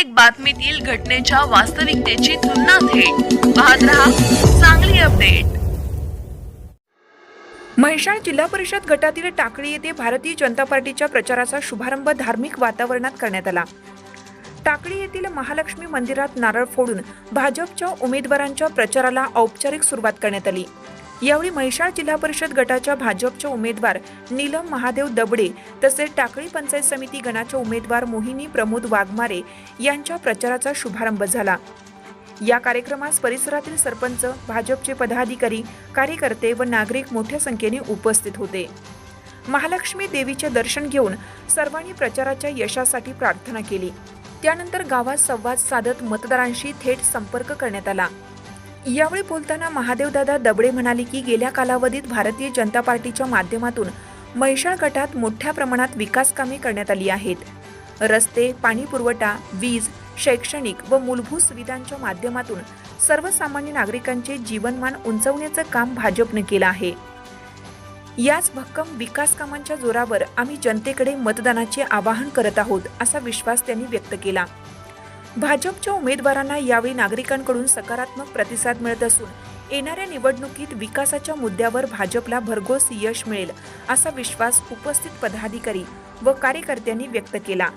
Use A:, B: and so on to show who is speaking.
A: प्रत्येक बातमीतील घटनेच्या वास्तविकतेची तुलना थेट. पाहत रहा चांगली अपडेट.
B: म्हैसाळ जिल्हा परिषद गटातील टाकळी येथे भारतीय जनता पार्टीच्या प्रचाराचा शुभारंभ धार्मिक वातावरणात करण्यात आला. टाकळी येथील महालक्ष्मी मंदिरात नारळ फोडून भाजपच्या उमेदवारांच्या प्रचाराला औपचारिक सुरुवात करण्यात आली. यावेळी म्हैसाळ जिल्हा परिषद गटाच्या भाजपच्या उमेदवार नीलम महादेव दबडे तसेच टाकळी पंचायत समिती गणाच्या उमेदवार मोहिनी प्रमोद वाघमारे यांच्या प्रचाराचा शुभारंभ झाला. या कार्यक्रमास परिसरातील सरपंच भाजपचे पदाधिकारी कार्यकर्ते व नागरिक मोठ्या संख्येने उपस्थित होते. महालक्ष्मी देवीचे दर्शन घेऊन सर्वांनी प्रचाराच्या यशासाठी प्रार्थना केली. त्यानंतर गावात संवाद साधत मतदारांशी थेट संपर्क करण्यात आला. यावेळी बोलताना महादेवदादा दबडे म्हणाले की गेल्या कालावधीत भारतीय जनता पार्टीच्या माध्यमातून म्हैसाळ गटात मोठ्या प्रमाणात विकास कामे करण्यात आली आहेत. रस्ते पाणी पुरवठा वीज शैक्षणिक व मूलभूत सुविधांच्या माध्यमातून सर्वसामान्य नागरिकांचे जीवनमान उंचवण्याचं काम भाजपनं केलं आहे. याच भक्कम विकास कामांच्या जोरावर आम्ही जनतेकडे मतदानाचे आवाहन करत आहोत असा विश्वास त्यांनी व्यक्त केला. भाजपच्या उमेदवारांना यावेळी नागरिकांकडून सकारात्मक प्रतिसाद मिळत असून येणाऱ्या निवडणुकीत विकासाच्या मुद्द्यावर भाजपला भरघोस यश मिळेल असा विश्वास उपस्थित पदाधिकारी व कार्यकर्त्यांनी व्यक्त केला.